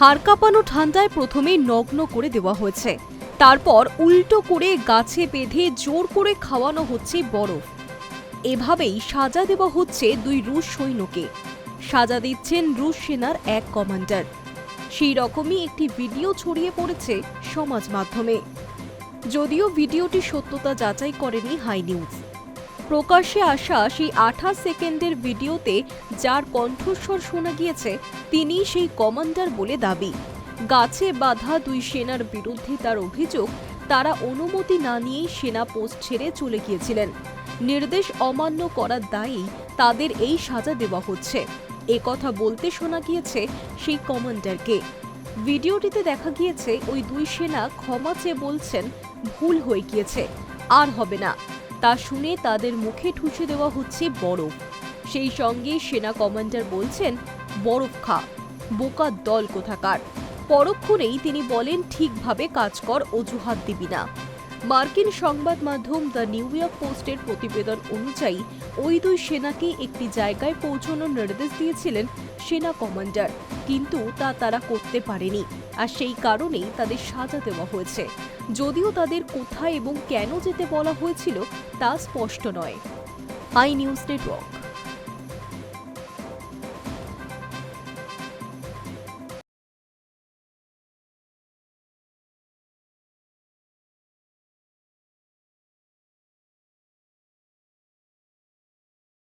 হাড় কাঁপানো ঠান্ডায় প্রথমে নগ্ন করে দেওয়া হয়েছে। তারপর উল্টো করে গাছে বেঁধে জোর করে খাওয়ানো হচ্ছে বরফ। এভাবেই সাজা দেওয়া হচ্ছে দুই রুশ সৈন্যকে। সাজা দিচ্ছেন রুশ সেনার এক কমান্ডার। সেই রকমই একটি ভিডিও ছড়িয়ে পড়েছে সমাজ মাধ্যমে। যদিও ভিডিওটি সত্যতা যাচাই করেনি হাই নিউজ। প্রকাশ্যে আসা সেই আঠাশ সেকেন্ডের ভিডিওতে যার কণ্ঠস্বর শোনা গিয়েছে, তিনি সেই কমান্ডার বলে দাবি। গাছে বাঁধা দুই সেনার বিরুদ্ধে তার অভিযোগ, তারা অনুমতি না নিয়েই সেনা পোস্ট ছেড়ে চলে গিয়েছিলেন। নির্দেশ অমান্য করার দায়েই তাদের এই সাজা দেওয়া হচ্ছে। এ কথা বলতে শোনা গিয়েছে সেই কমান্ডারকে। ভিডিওটিতে দেখা গিয়েছে, ওই দুই সেনা ক্ষমা চেয়ে বলছেন, ভুল হয়ে গিয়েছে, আর হবে না। তা শুনে তাদের মুখে ঠুসে দেওয়া হচ্ছে বরফ। সেই সঙ্গে সেনা কমান্ডার বলছেন, বরফ খা, বোকা দল কোথাকার। পরক্ষণেই তিনি বলেন, ঠিকভাবে কাজ কর, অজুহাত দিবি না। মার্কিন সংবাদ মাধ্যম দ্য নিউ ইয়র্ক পোস্টের প্রতিবেদন অনুযায়ী, ওই দুই সেনাকে একটি জায়গায় পৌঁছানোর নির্দেশ দিয়েছিলেন সেনা কমান্ডার, কিন্তু তা তারা করতে পারেনি আর সেই কারণেই তাদের সাজা দেওয়া হয়েছে। যদিও তাদের কোথায় এবং কেন যেতে বলা হয়েছিল তা স্পষ্ট নয়। I news network.